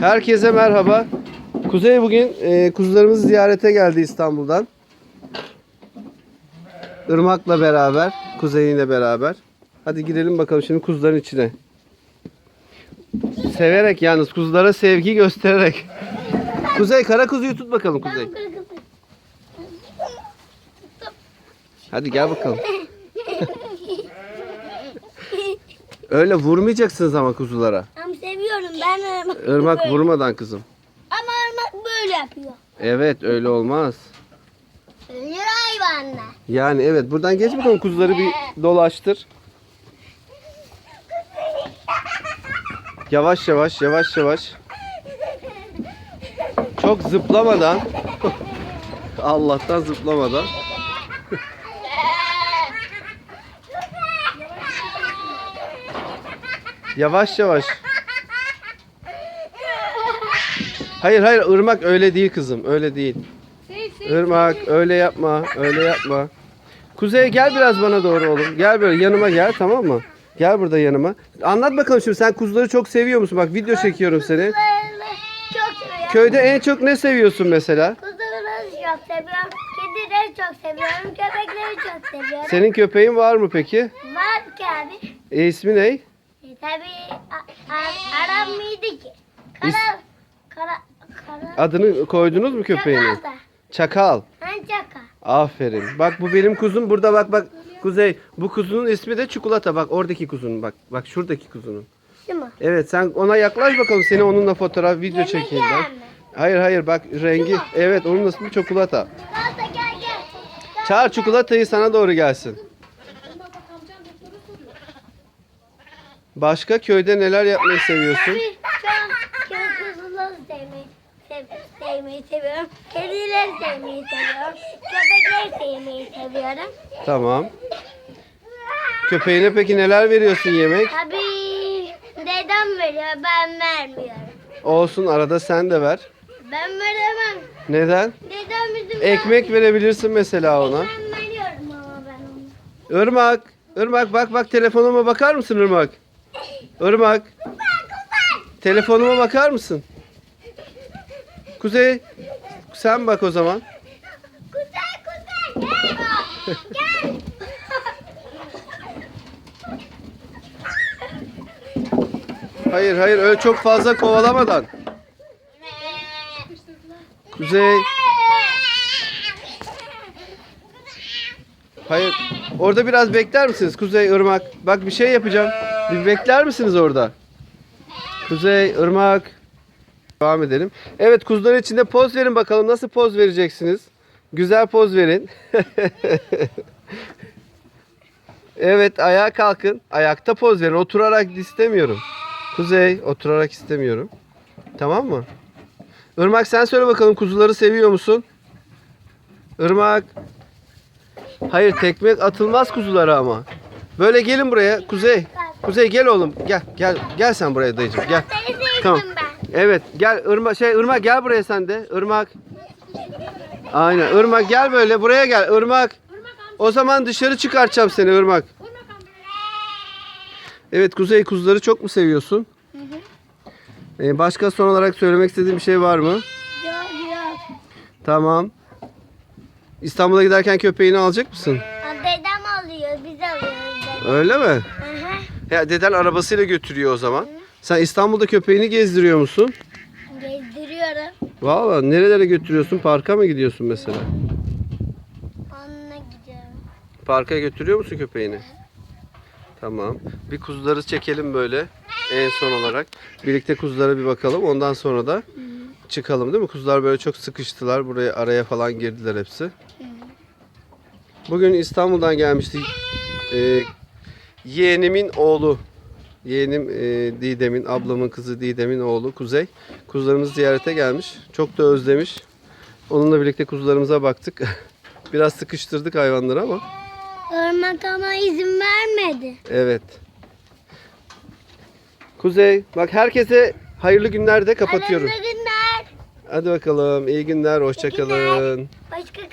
Herkese merhaba. Kuzey bugün e, kuzularımız ziyarete geldi İstanbul'dan. Irmak'la beraber, Kuzey'inle beraber. Hadi girelim bakalım şimdi kuzuların içine. Severek yalnız kuzulara sevgi göstererek. Kuzey kara kuzuyu tut bakalım Kuzey. Hadi gel bakalım. Öyle vurmayacaksınız ama kuzulara. Ben ırmak. Irmak böyle. vurmadan kızım. Ama ırmak böyle yapıyor. Evet öyle olmaz. Ölür hayvanlar. Yani evet buradan geç bakalım kuzuları bir dolaştır. Yavaş yavaş yavaş yavaş. Çok zıplamadan. Allah'tan zıplamadan. Yavaş yavaş. Hayır hayır ırmak öyle değil kızım öyle değil. Irmak öyle yapma öyle yapma. Kuzey gel biraz bana doğru oğlum. Gel böyle yanıma gel tamam mı? Gel burada yanıma. Anlat bakalım şimdi sen kuzuları çok seviyor musun? Bak video çekiyorum seni. Kuzuları çok seviyorum. Köyde en çok ne seviyorsun mesela? Kuzuları çok seviyorum. Kedileri çok seviyorum. Köpekleri çok seviyorum. Senin köpeğin var mı peki? Var ki abi. E, ismi ne? E, tabii a- a- aram mıydı ki? Kara. Adını koydunuz mu köpeğinin? Çakal da. Çakal. Ben çakal. Aferin. Bak bu benim kuzum. Burada bak bak. Kuzey. Bu kuzunun ismi de çikolata. Bak oradaki kuzunun bak. Bak şuradaki kuzunun. Mu? Evet sen ona yaklaş bakalım. Seni onunla fotoğraf video çekeyim ben. Yemek yer mi? Hayır hayır bak rengi. Evet onun ismi çikolata. Çikolata gel gel. Çağır çikolatayı sana doğru gelsin. Başka köyde neler yapmayı seviyorsun? Abi çok çok kuzuları sevmeyi, sev, sevmeyi seviyorum. Kedileri sevmeyi seviyorum. Köpekleri sevmeyi seviyorum. Tamam. Köpeğine peki neler veriyorsun yemek? Tabii dedem veriyor ben vermiyorum. Olsun arada sen de ver. Ben veremem. Neden? Dedem bizim Ekmek verebilirsin mesela ona. Ben veriyorum ama ben onu. Irmak. Irmak bak bak telefonuma bakar mısın Irmak? Irmak. Telefonuma bakar mısın? Kuzey. Sen bak o zaman. Kuzey kuzey gel. gel. Hayır hayır öyle çok fazla kovalamadan. Kuzey. Hayır. Orada biraz bekler misiniz Kuzey Irmak? Bak bir şey yapacağım. Bir bekler misiniz orada? Kuzey Irmak. Devam edelim. Evet kuzular içinde poz verin bakalım. Nasıl poz vereceksiniz? Güzel poz verin. evet ayağa kalkın. Ayakta poz verin. Oturarak istemiyorum. Kuzey oturarak istemiyorum. Tamam mı? Irmak sen söyle bakalım kuzuları seviyor musun? Irmak. Hayır tekme atılmaz kuzulara ama. Böyle gelin buraya Kuzey. Kuzey gel oğlum. Gel gel gel sen buraya dayıcım gel. Tamam. Evet gel Irmak şey Irmak gel buraya sen de. Irmak. Aynen Irmak gel böyle buraya gel Irmak. O zaman dışarı çıkartacağım seni Irmak. Evet Kuzey kuzuları çok mu seviyorsun? Ee, başka son olarak söylemek istediğin bir şey var mı? Yok yok. Tamam. İstanbul'a giderken köpeğini alacak mısın? Dedem alıyor biz alıyoruz dedem. Öyle mi? Hı hı. Ya deden arabasıyla götürüyor o zaman. Sen İstanbul'da köpeğini gezdiriyor musun? Gezdiriyorum. Vallahi nerelere götürüyorsun? Parka mı gidiyorsun mesela? Onunla gidiyorum. Parka götürüyor musun köpeğini? Tamam. Bir kuzuları çekelim böyle en son olarak. Birlikte kuzulara bir bakalım. Ondan sonra da çıkalım değil mi? Kuzular böyle çok sıkıştılar. Buraya araya falan girdiler hepsi. Bugün İstanbul'dan gelmişti. Ee, yeğenimin oğlu. Yeğenim e, Didem'in, ablamın kızı Didem'in oğlu Kuzey. Kuzularımızı ziyarete gelmiş. Çok da özlemiş. Onunla birlikte kuzularımıza baktık. Biraz sıkıştırdık hayvanları ama. Irmak ama izin vermedi. Evet. Kuzey, bak herkese hayırlı günler de kapatıyorum. Hayırlı günler. Hadi bakalım, iyi günler, hoşça kalın. Başka